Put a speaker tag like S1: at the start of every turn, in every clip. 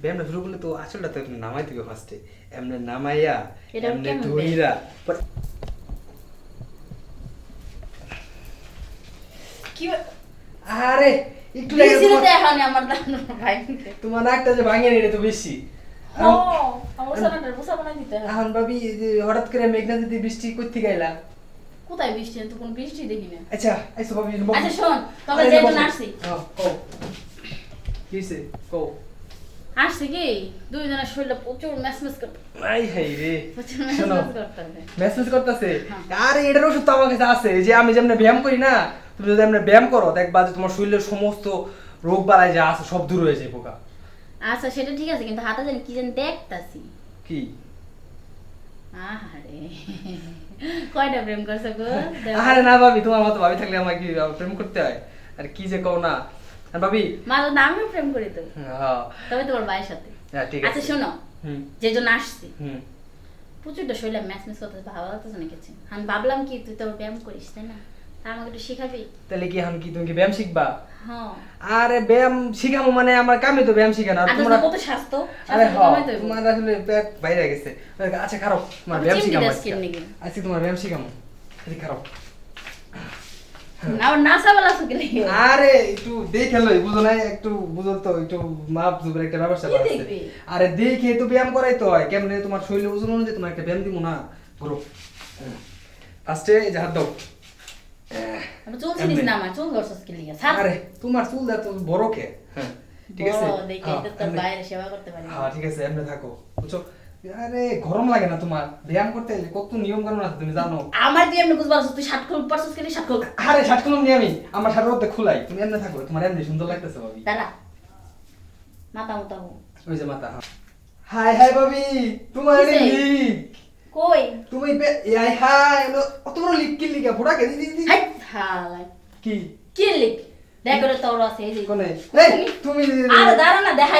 S1: ব্যায়ামটা শুরু করলে তো আসলটা তো নামাই দিবে ফার্স্টে এমনি নামাইয়া এমনি পরে-
S2: কি
S1: আরে একটু
S2: আমার ভাই
S1: তোমার নাকটা যে ভাঙে তো বেশি। এখন ভাবি হঠাৎ করে মেঘনা যদি বৃষ্টি করতে গাইলা
S2: কোথায় বৃষ্টি? তো কোনো বৃষ্টি দেখি না।
S1: আচ্ছা ভাবি
S2: আচ্ছা শোন তবে
S1: কও। কও।
S2: আসছে কি? শরীরটা প্রচুর করতে
S1: আই হাই রে। শোনো করতেছে।
S2: হ্যাঁ।
S1: আরে এটার ওষুধ তো আমার কাছে আছে। যে আমি যেমন ব্যায়াম করি না তুমি যদি এমনি ব্যায়াম করো দেখবা যে তোমার শরীরের সমস্ত রোগ বালাই যা আছে সব দূর হয়ে যায় পোকা।
S2: আচ্ছা সেটা ঠিক আছে কিন্তু হাতে জানি কি জানি দেখতাছি।
S1: কি?
S2: আহারে। কয়টা প্রেম করছ গো?
S1: আরে না ভাবি তোমার মতো ভাবি থাকলে আমার কি প্রেম করতে হয়? আর কি যে কও না। ভাবি।
S2: মা তো আমিও প্রেম করি তো
S1: হ্যাঁ
S2: তবে তোমার ভাইয়ের সাথে।
S1: হ্যাঁ,
S2: আচ্ছা শোনো। যে জন্য আসছি। প্রচুরটা শরীরে ম্যাচ ম্যাচ করতে ভালো লাগতেছে না কিছু আমি ভাবলাম কি তুই তো ব্যায়াম করিস তাই না? তা আমাকে একটু শেখাবি?
S1: তাহলে কি এখন কি তুমি কি ব্যায়াম শিখবা?
S2: হ্যাঁ
S1: আরে ব্যায়াম শিখামো মানে আমার কামে তো ব্যায়াম শিখানো আর
S2: আর
S1: তোমরা
S2: কত স্বাস্থ্য?
S1: আরে হ্যাঁ তোমার আসলে পেট বাইরে গেছে। আচ্ছা খারাপ। তোমার ব্যায়াম শিখামো আজকে। তোমার ব্যায়াম শিখামো। খারাপ
S2: আমার নাসা বেলা সুখে লেগে
S1: আরে একটু দেখে লই বুঝো না একটু বুঝো তো একটু মাপ জুবের একটা ব্যবস্থা আছে। আরে দেখে তো ব্যায়াম করাই তো হয়। কেমনে তোমার শরীরে ওজন অনুযায়ী তোমার একটা ব্যায়াম দিব না? পুরো ফার্স্টে এই যে হাত দাও।
S2: চুল ছিলিস না আমার? চুল ধরছিস কি লিগা?
S1: আরে তোমার চুল দা তো বড় কে? হ্যাঁ ঠিক আছে?
S2: দেখে
S1: হ্যাঁ,
S2: তো বাইরে সেবা করতে পারি।
S1: হ্যাঁ ঠিক আছে এমনি থাকো বুঝছ? আরে গরম লাগে না তোমার। ব্যায়াম করতে গেলে কত নিয়ম কানুন আছে তুমি জানো।
S2: আমার দিয়ে এমনি বুঝবার তুই ষাট করুক পারছিস কি ষাট করুক
S1: আরে শার্ট কলম নিয়ে আমি আমার শার্টের মধ্যে খুলাই। তুমি এমনি থাকো তোমার এমনি সুন্দর লাগতেছে ভাবি।
S2: দাঁড়া। মাথা হো।
S1: ওই যে মাথা হাই হাই ভাবি তোমার? লিক।
S2: কই?
S1: তুমি এই হাই অত বড় লিক কি লিগা ফোড়া কে দি দি।
S2: হাই হালাই।
S1: কি?
S2: কি লিখ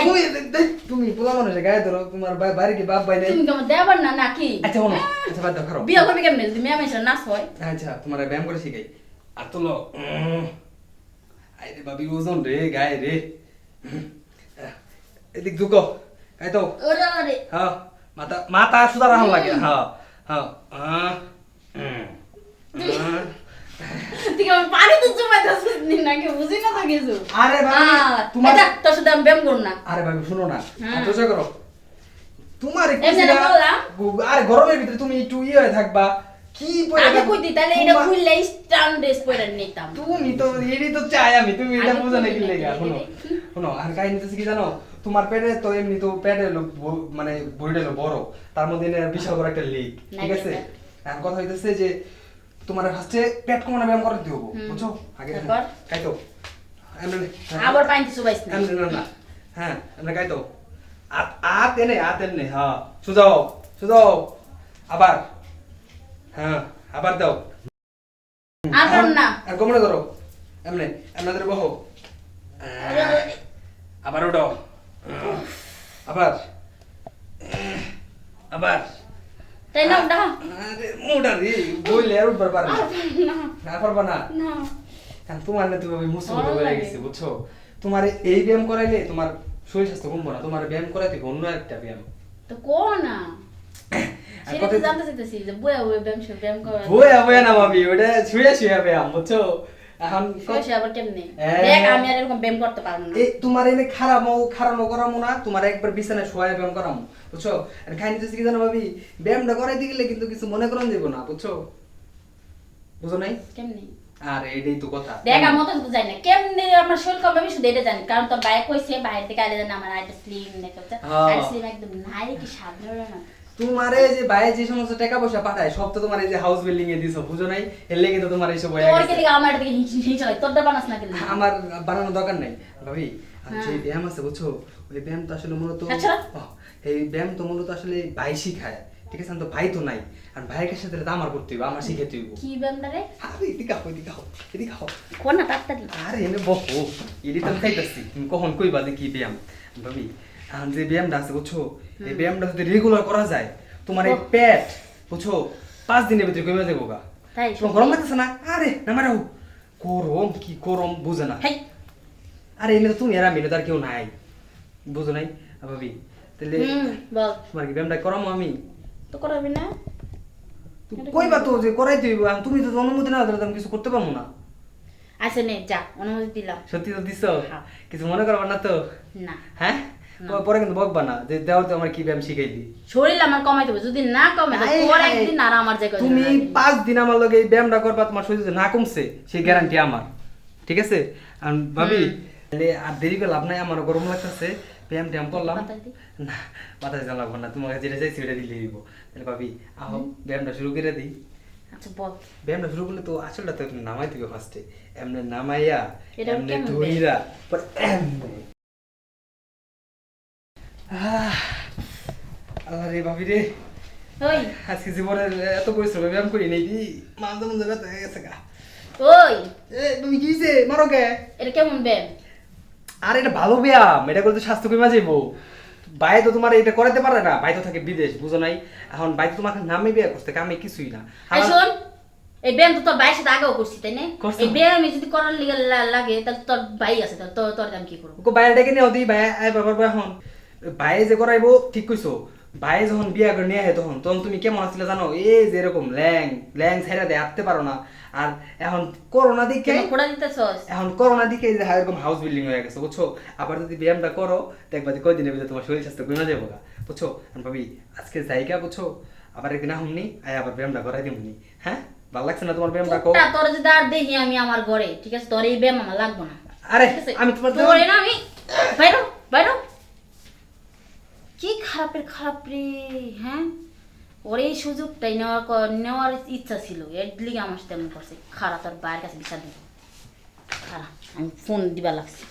S2: তুমি-
S1: তুমি পোলা মানুষের গায়ে ধরো তোমার বাড়ি কি বাপ ভাই নাই?
S2: তুমি কেমন দেবার না নাকি
S1: আচ্ছা শোনো আচ্ছা বাদ দাও খারাপ।
S2: বিয়ে করবি কেমনে? যদি মেয়ে মেয়েছে নাচ হয়।
S1: আচ্ছা তোমার ব্যায়াম করে শিখাই। আর তোলো উম। আরে বাবি ওজন রে গায়ে রে। এদিক দুকো গায়ে তো।
S2: ওরে ওরে
S1: হ্যাঁ মাথা মাথা সুদা লাগে হ্যাঁ হ্যাঁ আহ, উম, আহ।
S2: তুই কেমন পানি তো জমাই দিছিস নি নাকি বুঝি না তো কিছু।
S1: আরে
S2: আহ,
S1: তোমার
S2: তোর সাথে আমি ব্যায়াম না।
S1: আরে ভাবি শুনো না।
S2: হ্যাঁ।
S1: আর তোজা করো। তোমার আরে গরমের ভিতরে তুমি একটু ইয়ে হয়ে থাকবা। কি পরে
S2: আগে কই দি তাহলে এটা
S1: তোমার-
S2: খুললে স্টান ড্রেস পরে নিতাম।
S1: তুমি তো এডি তো চাই আমি তুমি এটা
S2: আগে
S1: বুঝো না কি লেগা
S2: দেখে
S1: শোনো। আর কাহিনী তো কি জানো? তোমার পেটে তো এমনি তো পেটে মানে বডিটা বড়। তার মধ্যে বিশাল বড় একটা লিক ঠিক আছে? এখন কথা হইতেছে যে তোমার ফার্স্টে পেট কমানো ব্যায়াম হবে
S2: হুম।
S1: বুঝছ? আগে
S2: তারপর?
S1: খাইতো এমনি হ্যাঁ।
S2: আবার পানি সুবাইস না।
S1: এমনি না না হ্যাঁ এমনি খাইতো আত আত এনে আত এনে হ্যাঁ। সুজাও সুজাও। আবার। হ্যাঁ আবার দাও।
S2: আর না।
S1: আর কোমরে ধরো। এমনি এমনি ধরে বহো। আবার ওঠো আবার। আবার।
S2: তাই না ওটা
S1: আরে মোটা রে বইলে আর উঠবার পারবে
S2: না
S1: না পারবা না
S2: না
S1: কারণ তোমার না তুমি মুসলিম হয়ে গেছে বুঝছ তোমার এই ব্যায়াম করাইলে তোমার শরীর স্বাস্থ্য কমবো না তোমার ব্যায়াম করাইতে অন্য একটা ব্যায়াম
S2: তো কো না সেটা জানতে চাইতেছি যে বয়া বয়া ব্যায়াম ব্যায়াম করা
S1: বইয়া বইয়া না ভাবি ওটা শুয়ে শুয়ে ব্যায়াম বুঝছ এখন
S2: আবার কেমনে। দেখ আমি আর এরকম ব্যায়াম করতে পারব না।
S1: এই তোমার এনে খারামো খারানো করামো না তোমার একবার বিছানায় শোয়া ব্যায়াম করামো বুঝছ? আর খাইনি তো কি জানো ভাবি? ব্যায়ামটা করাইতে গেলে কিন্তু কিছু মনে করান যাব না বুঝছ? বুঝো নাই?
S2: কেমনে?
S1: আর এটাই তো কথা।
S2: দেখ আমি তো জানি না। কেমনে আমার শরীর কমবে আমি শুধু এটা জানি। কারণ তোর বাইরে কইছে বাইরে থেকে আইলে জানি আমার আইটা স্লিম দেখতে। আর স্লিম একদম নাই কি সাধারণ।
S1: তোমার এই যে বাইরে যে সমস্ত টাকা পয়সা পাঠায় সব তো তোমার এই যে হাউস বিল্ডিং এ দিছো বুঝো নাই? এর লেগে তো তোমার এইসব হয়ে গেছে।
S2: আমার দিকে হিংসা হয় তোরটা বানাস না কেন
S1: আমার বানানোর দরকার নাই। ভাবি আর যে
S2: হ্যাঁ।
S1: ব্যায়াম আছে বুঝছ? ওই ব্যায়াম তো আসলে মূলত
S2: আচ্ছা।
S1: এই ব্যায়াম তো মূলত আসলে ভাই শিখায়। ঠিক আছে? আমি তো ভাই তো নাই। আর ভাইয়ের সাথে তো আমার করতে হইব আমার শিখাতে হইব।
S2: কি ব্যায়ামটা রে?
S1: আরে এদিকে আও এদিকে আও এদিকে আও
S2: কোন না তাড়াতাড়ি
S1: আরে এনে বহো এটি তো খাইতেছি। কখন কইবা যে কি ব্যায়াম? ভাবি এখন যে ব্যায়ামটা আছে বুঝছ? এই ব্যায়ামটা যদি রেগুলার করা যায় তোমার এই পেট বুঝছ? পাঁচ দিনের ভিতরে কমে যাব গা। তোমার গরম লাগতেছে না? আরে না মারাও গরম কি গরম বুঝে না। আরে এমনি তুমি এটা তো আর কেউ নাই। বুঝো নাই? ভাবি। তাহলে তোমার কি ব্যায়ামটা করামো আমি?
S2: তো করাবি না।
S1: কইবা তো যে করাই দিই তুমি তো অনুমতি না দিলে আমি কিছু করতে পারব না।
S2: আচ্ছা নে যা অনুমতি দিলাম।
S1: সত্যি তো দিছ?
S2: হ্যাঁ।
S1: কিছু মনে করবা না তো?
S2: না।
S1: হ্যাঁ। পরে কিন্তু বকবা না। যে দেওয়ার তো আমার কি ব্যায়াম শিখাইলি
S2: শরীর আমার কমাই দেবো যদি না কমে তো
S1: হায়।
S2: একদিন আর আমার জায়গায়
S1: তুমি পাঁচ দিন আমার লগে এই ব্যায়ামটা করবা তোমার শরীর না কমছে সেই গ্যারান্টি আমার। ঠিক আছে? আর ভাবি আর দেরি করে লাভ নাই আমার গরম লাগতেছে। ব্যায়াম ট্যায়াম করলাম। না বাতাস দেওয়া লাগবে না তোমাকে যেটা চাইছি ওটা দিলে দিব তাহলে ভাবি আহো ব্যায়ামটা শুরু করে দিই।
S2: আচ্ছা বল।
S1: ব্যায়ামটা শুরু করলে তো আসলটা তো নামাই দিবে ফার্স্টে এমনি নামাইয়া এমনি পর আহ, আল্লাহ রে ভাবি রে।
S2: ওই।
S1: আজকে এত পরিশ্রম ব্যায়াম করি নাই দি। মাঝে হয়ে গেছে গা।
S2: ওই।
S1: এ তুমি কি মারো কে?
S2: এটা কেমন ব্যায়াম?
S1: আর এটা ভালো ব্যায়াম। এটা করতে স্বাস্থ্য যাইবো। ভাই তো তোমার এটা করাতে পারে না। ভাই তো থাকে বিদেশ বুঝো নাই? এখন ভাই তো তোমাকে নামে বিয়ে করতে কামে কিছুই না।
S2: শোন এই ব্যায়াম তো তোর ভাইয়ের সাথে আগেও করছি তাই না। এই ব্যায়ামে যদি করার লিগে লাগে তাহলে তোর ভাই আছে তাহলে তোর তোর আমি কি করব?
S1: বাইরে ডেকে নিয়ে দিই ভাই বাবার ভাই এখন। ভাই যে করাইবো ঠিক কইছো ভাই যখন বিয়া করে নিয়ে আহে তখন তখন তুমি কেমন আসলে জানো? এই যে এরকম ল্যাং ল্যাং ছেড়ে দেয় আটতে পারো না। আর এখন করোনা দিকে এখন করোনা দিকে যে এরকম হাউস বিল্ডিং হয়ে গেছে বুঝছ? আবার যদি ব্যায়ামটা করো দেখবা যে কয়দিনের ভিতরে তোমার শরীর স্বাস্থ্য কমে যাব বুঝছ? ভাবি আজকে জায়গা বুঝছ? আবার একদিন আহুমনি আয় আবার ব্যায়ামটা করাই দিমনি হ্যাঁ? ভালো লাগছে না তোমার ব্যায়ামটা কো
S2: তোর যদি আর দেখি আমি আমার ঘরে ঠিক আছে? তোর এই ব্যায়াম আমার লাগবো না।
S1: আরে আমি তোমার
S2: তোর না আমি বাইরো কি খারাপের খারাপ রে হ্যাঁ? ওর এই সুযোগটাই নেওয়ার নেওয়ার ইচ্ছা ছিল। এর লিগে আমার সাথে এমন করছে, খারাপ, তোর বাইরের কাছে বিচার দিব। খারাপ আমি ফোন দিবা লাগছে।